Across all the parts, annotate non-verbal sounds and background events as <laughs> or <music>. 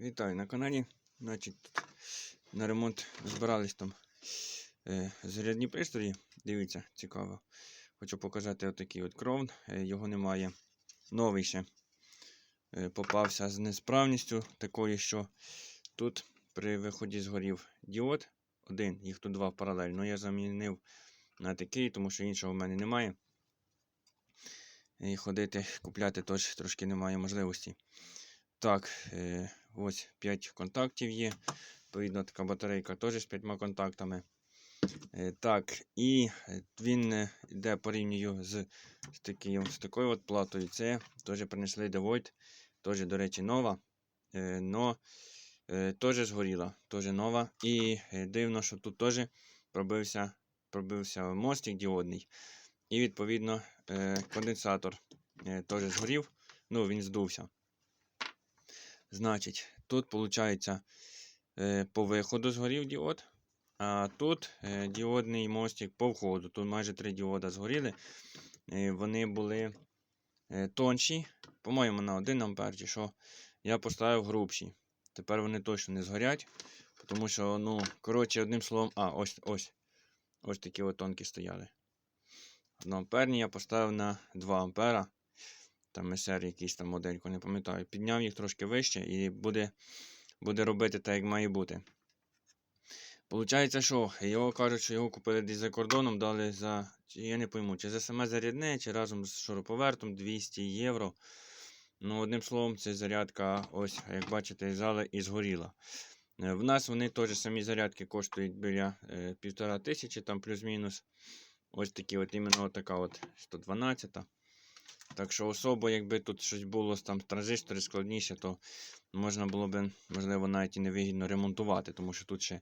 Вітаю на каналі. Значить, на ремонт збирались там е, зарядні пристрої. Дивіться, цікаво. Хочу показати отакий от кров. Е, його немає. Новий ще е, попався з несправністю такою, що тут при виході згорів діод. Один, їх тут два паралельно. Я замінив на такий, тому що іншого в мене немає. І ходити, купляти теж трошки немає можливості. Так, е, ось 5 контактів є. Відповідно, така батарейка теж з 5 контактами. Е, так, і е, він е, йде порівнюю з, з, таким, з такою от платою. Це теж принесли DeVolt, теж, до речі, нова. Но теж згоріла, теж нова. І дивно, що тут теж пробився, пробився мостик діодний. І відповідно конденсатор теж згорів. Ну, він здувся. Значить, тут, виходить, по виходу згорів діод, а тут е, діодний мостик по входу. Тут майже три діода згоріли. Е, Вони були е, тонші, по-моєму, на 1 ампер, чи що. Я поставив грубші. Тепер вони точно не згорять. Тому що, ну, коротше, одним словом, а, ось ось. Ось такі от тонкі стояли. 1 амперні я поставив на 2 ампера там SR якийсь там модельку, не пам'ятаю. Підняв їх трошки вище і буде буде робити так, як має бути. Получається, що його кажуть, що його купили десь за кордоном, дали за. Я не пойму, чи за саме зарядне, чи разом з шуруповертом 200 євро. Ну, одним словом, це зарядка, ось, як бачите, зала і згоріла. Е, В нас вони теж самі зарядки коштують біля е, півтора тисячі, там плюс-мінус. Ось такі от іменно така от 112. Так що особо, якби тут щось було там транзистори складніше, то можна було б, можливо, навіть і невигідно ремонтувати, тому що тут ще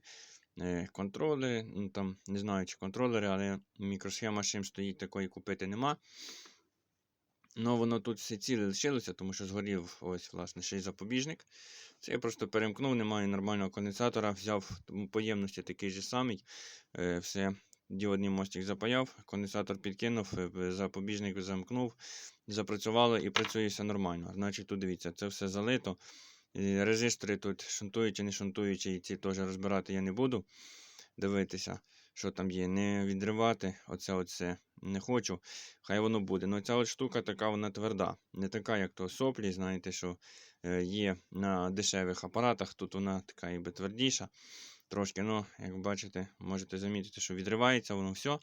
е, контролери, ну там не знаю, чи контролери, але мікросхема чим стоїть, такої купити нема. Ну, воно тут все ціле лишилося, тому що згорів ось, власне, ще й запобіжник. Це я просто перемкнув, немає нормального конденсатора, взяв поємності такий же самий. Е, все, діодний мостик запаяв, конденсатор підкинув, е, запобіжник замкнув, запрацювало і працює все нормально. Значить, тут дивіться, це все залито. Резистори тут шунтуючі, не шунтуючі, і ці теж розбирати я не буду. Дивитися, що там є. Не відривати. Оце оце не хочу. Хай воно буде. Ну ця от штука така вона тверда. Не така, як то соплі, знаєте, що е, є на дешевих апаратах. Тут вона така якби твердіша. Трошки, ну, як бачите, можете замітити, що відривається воно все.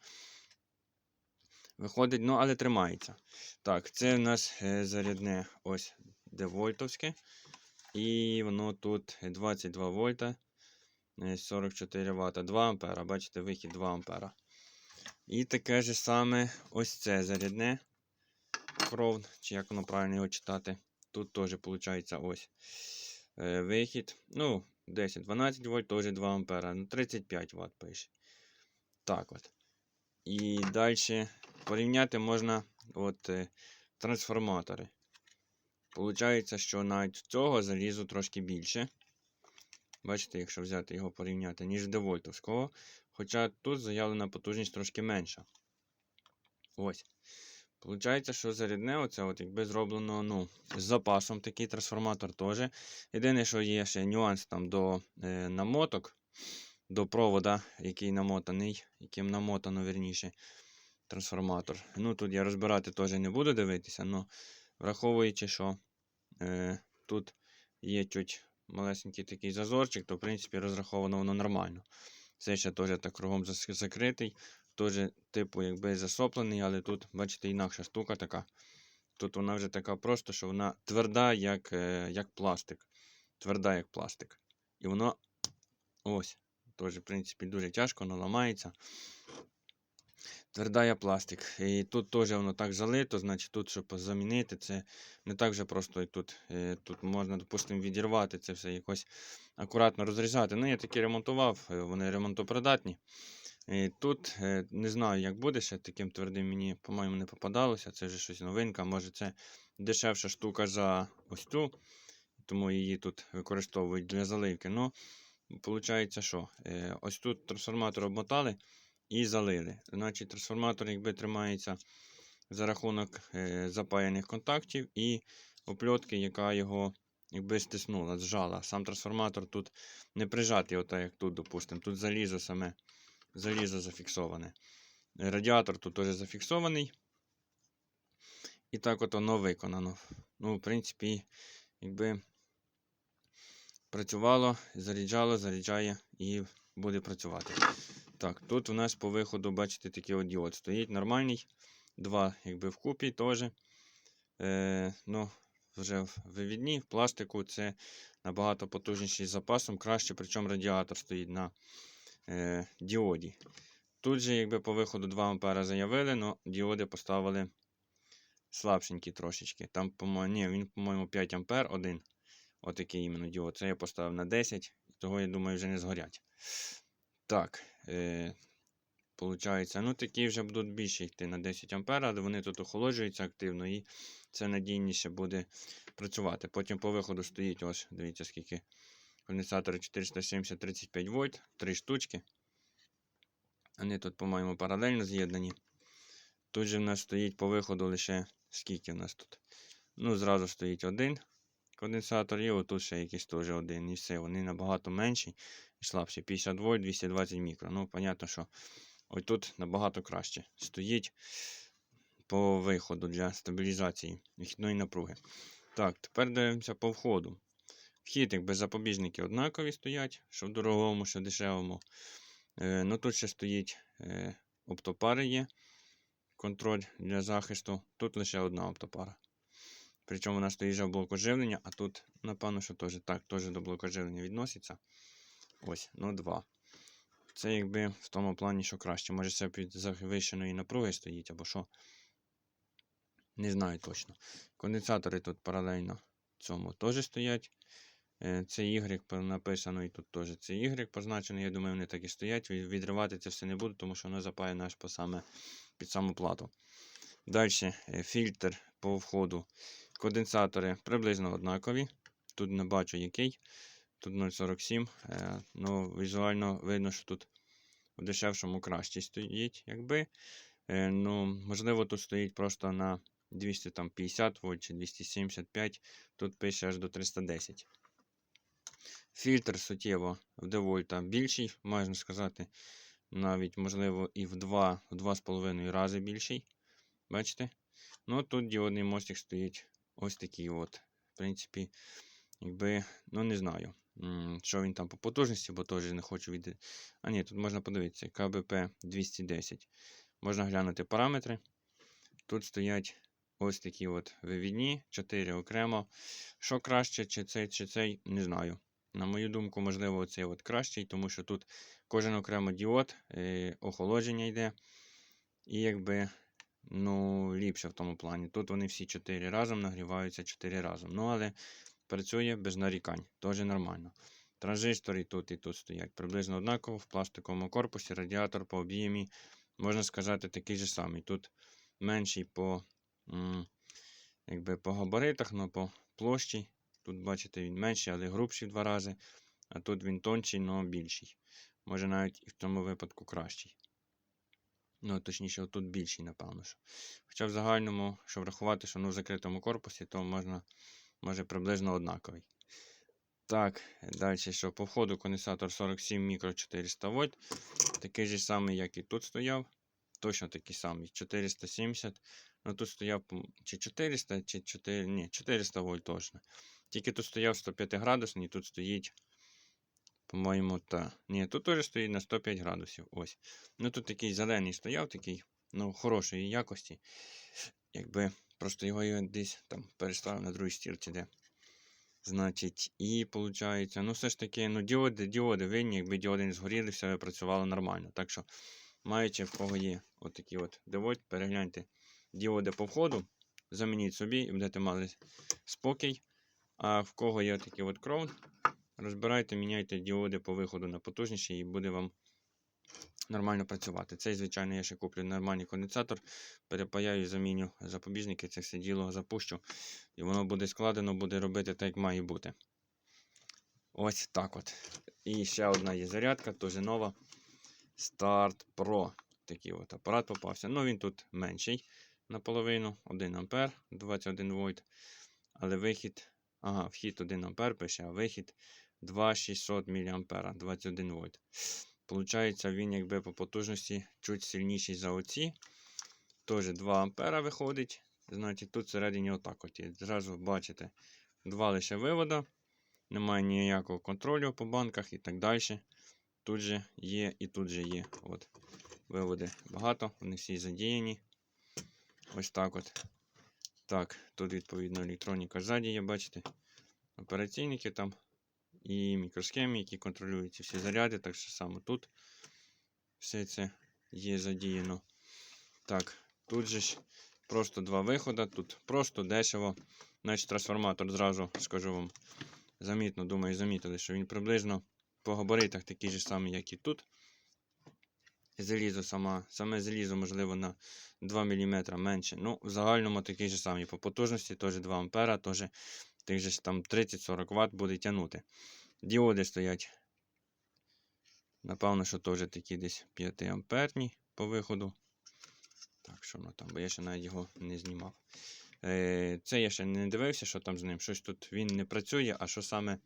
Виходить, ну, але тримається. Так, це в нас е, зарядне ось девольтовське. І воно тут 22 вольта, е, 44 Вт, 2 ампера. Бачите, вихід 2 ампера. І таке ж саме ось це зарядне кров, чи як воно правильно його читати. Тут теж виходить ось е, вихід. Ну, 10-12 вольт, теж 2 ампера. Ну, 35 Вт пише. Так от. І далі порівняти можна от, е, трансформатори. Получається, що навіть цього залізу трошки більше. Бачите, якщо взяти його порівняти, ніж девольтовського. Хоча тут заявлена потужність трошки менша. Ось. Получається, що зарядне, оце от якби зроблено ну, з запасом такий трансформатор теж. Єдине, що є ще нюанс там до е, намоток, до провода, який намотаний, яким намотано верніше трансформатор. Ну, тут я розбирати теж не буду дивитися, але враховуючи, що е, тут є чуть малесенький такий зазорчик, то в принципі розраховано воно нормально. Це ще теж так кругом закритий. Теж, типу, якби засоплений, але тут, бачите, інакша штука така. Тут вона вже така просто, що вона тверда, як, е, як пластик. Тверда, як пластик. І воно ось. Теж, в принципі, дуже тяжко, воно ламається. Тверда як пластик. І тут теж воно так залито, значить тут, щоб замінити, це не так же просто і тут. Е, Тут можна, допустимо, відірвати це все якось акуратно розрізати. Ну, я такі ремонтував, е, вони ремонтопридатні. Тут е, не знаю, як буде ще таким твердим мені, по-моєму, не попадалося. Це вже щось новинка. Може це дешевша штука за ось цю, тому її тут використовують для заливки. Ну, виходить, що Е, ось тут трансформатор обмотали і залили. Значить, трансформатор якби тримається за рахунок е, запаяних контактів і опльотки, яка його якби стиснула, зжала. Сам трансформатор тут не прижатий, отак як тут, допустимо. Тут залізо саме, залізо зафіксоване. Радіатор тут теж зафіксований. І так от воно виконано. Ну, в принципі, якби працювало, заряджало, заряджає і буде працювати. Так, тут у нас по виходу, бачите, такий от діод стоїть нормальний. Два, якби вкупі теж. Е, ну, вже вивідні, в пластику це набагато потужніший з запасом, краще, причому радіатор стоїть на е, діоді. Тут же, якби по виходу 2 А заявили, але діоди поставили слабшенькі трошечки. Там, по-моєму, ні, він, по-моєму, 5 А один. Отакий іменно діод. Це я поставив на 10, того, я думаю, вже не згорять. Так. Е, Получається, ну такі вже будуть більше йти на 10 А, але вони тут охолоджуються активно і це надійніше буде працювати. Потім по виходу стоїть ось, дивіться, скільки конденсатори 470-35 вольт, 3 штучки. Вони тут, по-моєму, паралельно з'єднані. Тут же в нас стоїть по виходу лише скільки в нас тут. Ну, зразу стоїть один конденсатор, і отут ще якийсь теж один. І все. Вони набагато менші і слабші. 50 вольт, 220 мікро. Ну, понятно, що ось тут набагато краще. Стоїть по виходу для стабілізації вихідної напруги. Так, тепер дивимося по входу. Вхід, якби запобіжники однакові стоять, що в дорогому, що в дешевому. Е, ну тут ще стоїть е, оптопари є. Контроль для захисту. Тут лише одна оптопара. Причому вона стоїть вже в блоку живлення, а тут, напевно, що теж так, теж до блоку живлення відноситься. Ось, ну два. Це якби в тому плані, що краще. Може це під завищеної напруги стоїть, або що. Не знаю точно. Конденсатори тут паралельно цьому теж стоять. Е, Це Y написано і тут теж це Y позначено. Я думаю, вони так і стоять. Відривати це все не буду, тому що воно запає наш по саме під саму плату. Далі фільтр по входу. Конденсатори приблизно однакові. Тут не бачу який. Тут 0,47. Е, ну, візуально видно, що тут в дешевшому кращий стоїть, якби. Е, ну, можливо, тут стоїть просто на 250 вольт чи 275. Тут пише аж до 310. Фільтр суттєво в девольта більший, можна сказати, навіть, можливо, і в 2, в 2,5 рази більший. Бачите? Ну, тут діодний мостик стоїть ось такий от. В принципі, якби, ну не знаю, що він там по потужності, бо теж не хочу від. А ні, тут можна подивитися. КБП 210. Можна глянути параметри. Тут стоять ось такі от вивідні, 4 окремо. Що краще, чи цей, чи цей, не знаю. На мою думку, можливо, цей от кращий, тому що тут кожен окремо діод, е, охолодження йде. І якби ну, ліпше в тому плані. Тут вони всі 4 разом нагріваються 4 разом. Ну, але працює без нарікань, теж нормально. Транзистори тут і тут стоять приблизно однаково в пластиковому корпусі, радіатор по об'ємі, можна сказати, такий же самий. Тут менший по, якби по габаритах, але по площі. Тут, бачите, він менший, але грубший в два рази. А тут він тонший, але більший. Може навіть і в цьому випадку кращий. Ну, точніше, тут більший, напевно. що. Хоча в загальному, щоб врахувати, що ну, в закритому корпусі, то можна, може приблизно однаковий. Так, далі, що по входу конденсатор 47 мікро 400 вольт. Такий же самий, як і тут стояв. Точно такий самий. 470. Ну тут стояв чи 400, чи 4, ні, 400 вольт точно. Тільки тут стояв 105 градусний, тут стоїть, по-моєму, та. Ні, тут теж стоїть на 105 градусів. Ось. Ну тут такий зелений стояв, такий, ну, хорошої якості. Якби просто його десь там переставив на другий стіл чи де. Значить, і виходить, ну все ж таки, ну, діоди, діоди винні, якби діоди не згоріли, все працювало нормально. Так що, маючи в кого є отакі от диводь, перегляньте діоди по входу, замініть собі і будете мали спокій. А в кого є такий от кроун, розбирайте, міняйте діоди по виходу на потужніші і буде вам нормально працювати. Цей, звичайно, я ще куплю нормальний конденсатор, перепаяю, заміню запобіжники, це все діло запущу. І воно буде складено, буде робити так, як має бути. Ось так от. І ще одна є зарядка, теж нова. Start Pro. Такий от апарат попався. Ну, він тут менший наполовину, 1 А, 21 вольт. Але вихід Ага, вхід 1 ампер пише, а вихід 2600 мА, 21 вольт. Получається, він якби по потужності чуть сильніший за оці. Теж 2 ампера виходить. Значить, тут всередині отак от. Зразу бачите, два лише вивода. Немає ніякого контролю по банках і так далі. Тут же є і тут же є. От. Виводи багато, вони всі задіяні. Ось так от. Так, тут відповідно електроніка ззаді є, бачите. Операційники там і мікросхеми, які контролюють всі заряди. Так що саме тут все це є задіяно. Так, тут же ж просто два виходи, тут просто дешево. Значить, трансформатор зразу скажу вам замітно, думаю, замітили, що він приблизно по габаритах такий же самий, як і тут. Залізо сама, саме залізо, можливо, на 2 мм менше. Ну, в загальному такий же самий. По потужності теж 2 ампера, теж тих же там 30-40 Вт буде тягнути. Діоди стоять. Напевно, що теж такі десь 5 амперні по виходу. Так, що воно там, бо я ще навіть його не знімав. Е, Це я ще не дивився, що там з ним. Щось тут він не працює, а що саме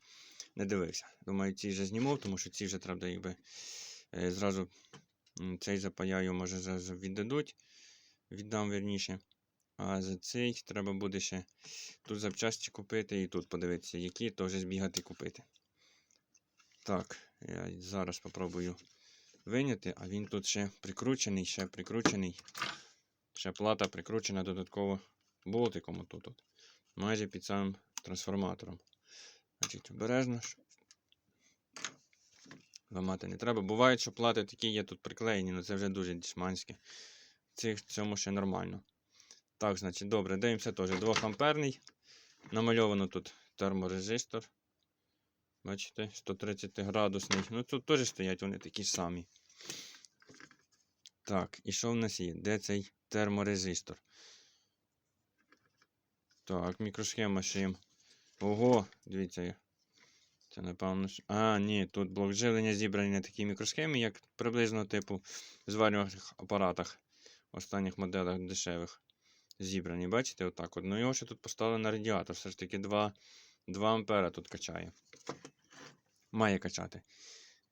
не дивився. Думаю, ці вже знімав, тому що ці вже треба якби е, зразу цей запаяю, може, віддадуть. Віддам верніше. А за цей треба буде ще тут запчасті купити і тут подивитися, які теж збігати купити. Так, я зараз спробую виняти, а він тут ще прикручений, ще прикручений. Ще плата прикручена додатково болтиком отут. От. Майже під самим трансформатором. Значить, обережно. Ламати не треба. Буває, що плати такі є тут приклеєні, але це вже дуже дешманське. Цих цьому ще нормально. Так, значить, добре, дивимося теж 2 амперний. Намальовано тут терморезистор. Бачите, 130 градусний. Ну тут теж стоять вони такі самі. Так, і що в нас є? Де цей терморезистор? Так, мікросхема шим. Ого, дивіться. Це напевно. А, ні, тут блок живлення зібраний на такій мікросхемі, як приблизно типу в зварювальних апаратах останніх моделях дешевих. Зібрані, бачите, отак. от. Ну його ще тут поставили на радіатор. Все ж таки 2, 2 ампера тут качає. Має качати.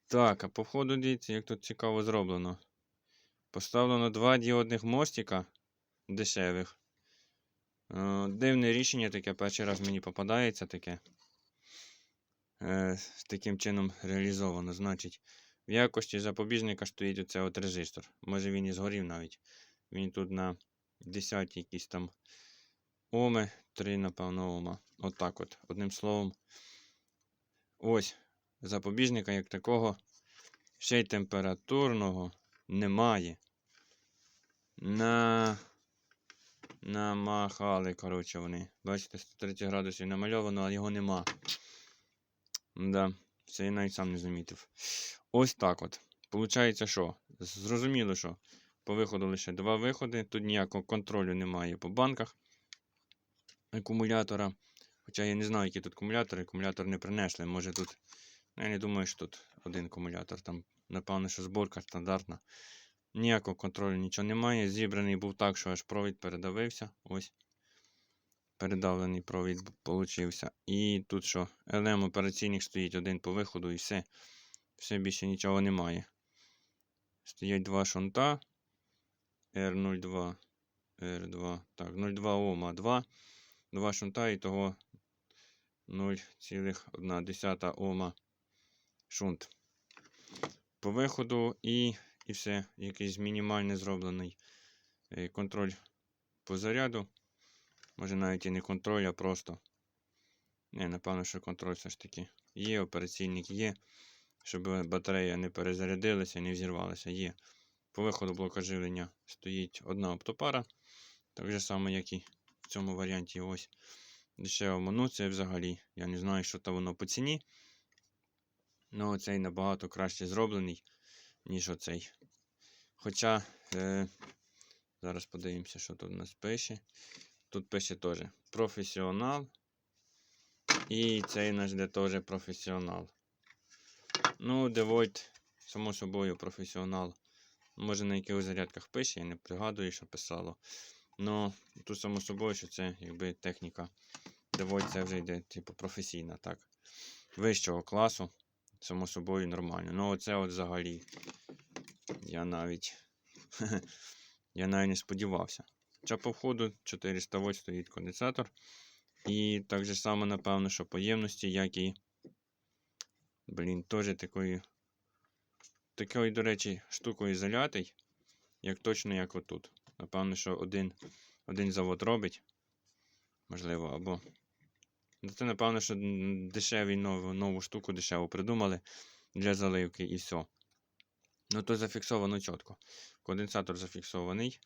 Так, а по входу дивіться, як тут цікаво зроблено. Поставлено два діодних мостика дешевих. Е, Дивне рішення таке, перший раз мені попадається таке. Е, таким чином реалізовано. Значить, в якості запобіжника стоїть оце от резистор. Може він і згорів навіть. Він тут на 10 якісь там оми, 3, напевно, ома. Отак от. Одним словом. Ось запобіжника як такого. Ще й температурного немає. На... Намахали, коротше, вони. Бачите, 130 градусів намальовано, а його нема. Да, це я навіть сам не замітив. Ось так от. Получається, що? Зрозуміло, що по виходу лише два виходи. Тут ніякого контролю немає по банках акумулятора. Хоча я не знаю, які тут акумулятори. Акумулятор не принесли. Може тут. ну, Я не думаю, що тут один акумулятор. Там, напевно, що зборка стандартна. Ніякого контролю нічого немає. Зібраний був так, що аж провід передавився. Ось. Передавлений провід получився. І тут що? LM операційник стоїть один по виходу і все. Все більше нічого немає. Стоять два шунта. R02. R2. Так, 0,2 Ома 2. Два шунта і того 0,1 Ома шунт. По виходу і, і все. Якийсь мінімальний зроблений е, контроль по заряду. Може навіть і не контроль, а просто. Не, напевно, що контроль все ж таки. Є, операційник є. Щоб батарея не перезарядилася, не взірвалася. Є. По виходу блока живлення стоїть одна оптопара. Так же само, як і в цьому варіанті. Ось. Дешева ну це взагалі. Я не знаю, що то воно по ціні. Ну, цей набагато краще зроблений, ніж оцей. Хоча, е, зараз подивимося, що тут у нас пише. Тут пише теж професіонал. І цей наш де теж професіонал. Ну, Девойт, само собою, професіонал. Може на якихось зарядках пише, я не пригадую, що писало. Ну, тут само собою, що це якби техніка Девольт це вже йде, типу, професійна, так. Вищого класу, само собою нормально. Ну, оце от взагалі. Я навіть. <laughs> я навіть не сподівався. Хоча по входу 400 вольт стоїть конденсатор. І так же само, напевно, що по ємності, як і. Блін, теж такою. Такою, до речі, штукою залятий, як точно як отут. Напевно, що один, один завод робить. Можливо, або. Ну, Це, напевно, що дешеві нову, нову штуку дешево придумали для заливки і все. Ну, то зафіксовано чітко. Конденсатор зафіксований.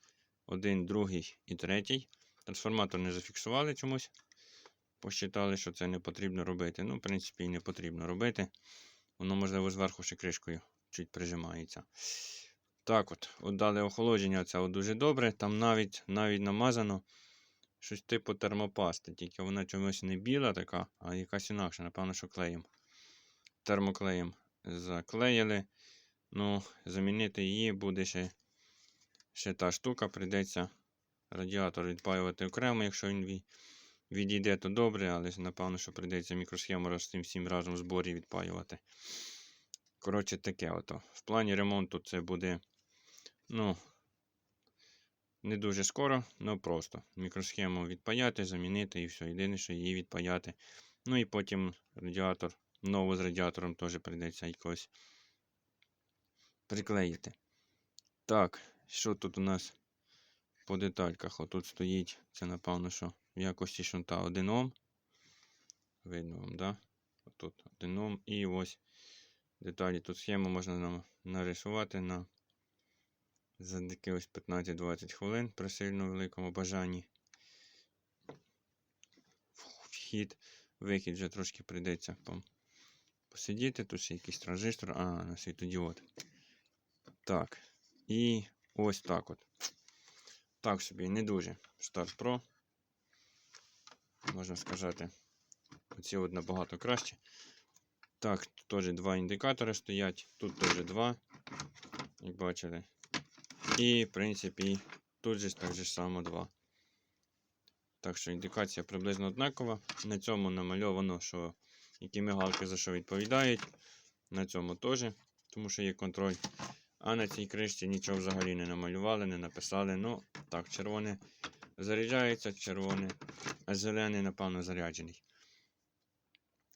Один, другий і третій. Трансформатор не зафіксували чомусь. Посчитали, що це не потрібно робити. Ну, в принципі, і не потрібно робити. Воно, можливо, зверху ще кришкою чуть прижимається. Так от, от дали охолодження, це дуже добре. Там навіть навіть намазано щось типу термопасти, тільки вона чомусь не біла така, а якась інакша, напевно, що клеєм. Термоклеєм заклеїли. Ну, замінити її буде ще, ще та штука, прийдеться радіатор відпаювати окремо, якщо він відійде, то добре, але напевно, що прийдеться мікросхему з цим всім разом в зборі відпаювати. Коротше, таке ото. В плані ремонту це буде, ну, не дуже скоро, але просто. Мікросхему відпаяти, замінити і все. Єдине, що її відпаяти. Ну і потім радіатор, нову з радіатором теж прийдеться якось приклеїти. Так, що тут у нас по детальках? Отут стоїть, це напевно, що в якості шунта 1 Ом. Видно вам, да? Отут 1 Ом. І ось деталі. Тут схему можна нам нарисувати на за якихось 15-20 хвилин при сильно великому бажанні. Вхід, вихід вже трошки прийдеться посидіти. Тут ще якийсь транзистор, а, на світодіод. Так. І ось так от. Так собі, не дуже. Start Pro. Можна сказати. Оці от набагато краще. Так, тут теж два індикатори стоять. Тут теж два. Як бачили. І, в принципі, тут же так же само два. Так що індикація приблизно однакова. На цьому намальовано, що які мигалки за що відповідають. На цьому теж, тому що є контроль. А на цій кришці нічого взагалі не намалювали, не написали. Ну, так, червоне заряджається, червоне, а зелений, напевно, заряджений.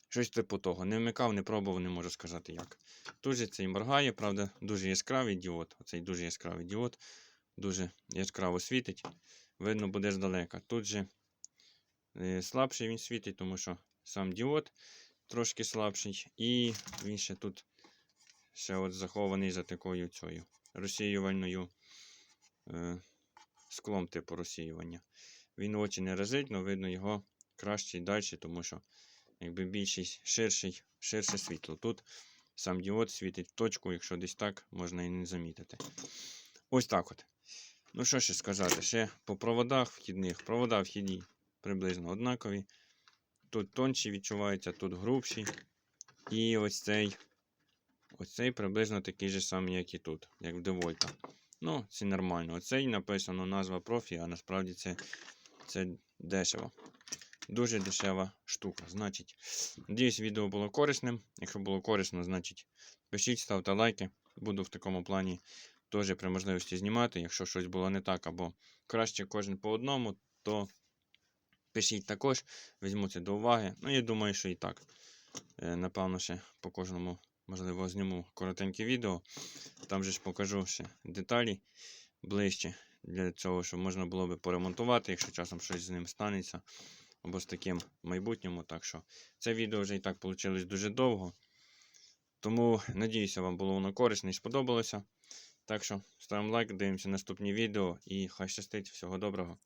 Щось типу того. Не вмикав, не пробував, не можу сказати як. Тут же цей моргає, правда, дуже яскравий діод. Оцей дуже яскравий діод, дуже яскраво світить. Видно буде здалека. Тут же е, слабший він світить, тому що сам діод трошки слабший. І він ще тут ще от захований за такою цією розсіювальною е, склом типу розсіювання. Він очі не разить, але видно його краще і далі, тому що якби більший, ширший, ширше світло. Тут сам діод світить в точку, якщо десь так, можна і не замітити. Ось так от. Ну, що ще сказати? Ще по проводах вхідних. Провода вхідні приблизно однакові. Тут тонші відчуваються, тут грубші. І ось цей, ось цей приблизно такий же самий, як і тут, як в Девольта. Ну, це нормально. Оцей написано назва профі, а насправді це, це дешево. Дуже дешева штука. Значить, надіюсь, відео було корисним. Якщо було корисно, значить пишіть, ставте лайки. Буду в такому плані теж при можливості знімати. Якщо щось було не так, або краще кожен по одному, то пишіть також, візьму це до уваги. Ну, я думаю, що і так. Е, Напевно, ще по кожному, можливо, зніму коротеньке відео. Там же ж покажу ще деталі ближче для цього, щоб можна було би поремонтувати, якщо часом щось з ним станеться. Або з таким майбутньому. Так що це відео вже і так вийшло дуже довго. Тому надіюся, вам було воно корисне і сподобалося. Так що ставимо лайк, дивимося наступні відео і хай щастить. Всього доброго.